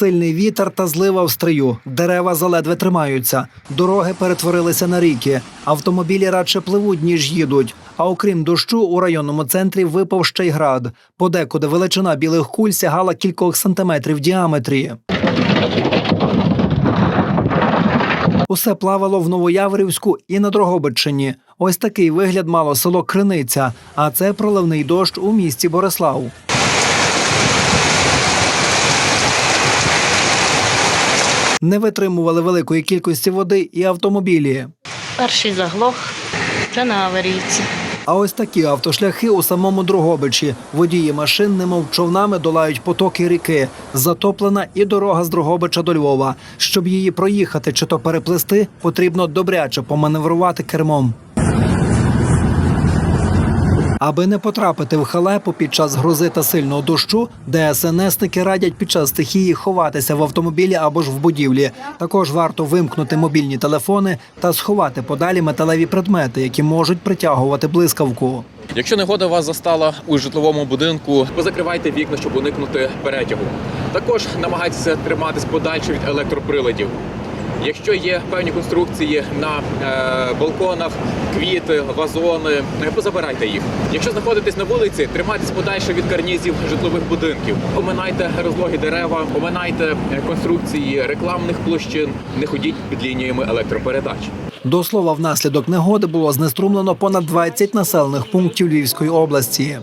Сильний вітер та злива в стрию. Дерева заледве тримаються. Дороги перетворилися на ріки. Автомобілі радше пливуть, ніж їдуть. А окрім дощу, у районному центрі випав ще й град. Подекуди величина білих куль сягала кількох сантиметрів в діаметрі. Усе плавало в Новояворівську і на Дрогобичині. Ось такий вигляд мало село Криниця, а це проливний дощ у місті Борислав. Не витримували великої кількості води і автомобілі. Перший заглох вже на аварійці. А ось такі автошляхи у самому Дрогобичі. Водії машин, немов човнами, долають потоки ріки. Затоплена і дорога з Дрогобича до Львова. Щоб її проїхати чи то переплисти, потрібно добряче поманеврувати кермом. Аби не потрапити в халепу під час грози та сильного дощу, ДСНСники радять під час стихії ховатися в автомобілі або ж в будівлі. Також варто вимкнути мобільні телефони та сховати подалі металеві предмети, які можуть притягувати блискавку. Якщо негода вас застала у житловому будинку, позакривайте вікна, щоб уникнути перетягу. Також намагайтеся триматись подальше від електроприладів. Якщо є певні конструкції на е, балконах, квіти, вазони, е, позабирайте їх. Якщо знаходитесь на вулиці, тримайтесь подальше від карнізів житлових будинків. Оминайте розлогі дерева, оминайте е, конструкції рекламних площин, не ходіть під лініями електропередач. До слова, внаслідок негоди було знеструмлено понад 20 населених пунктів Львівської області.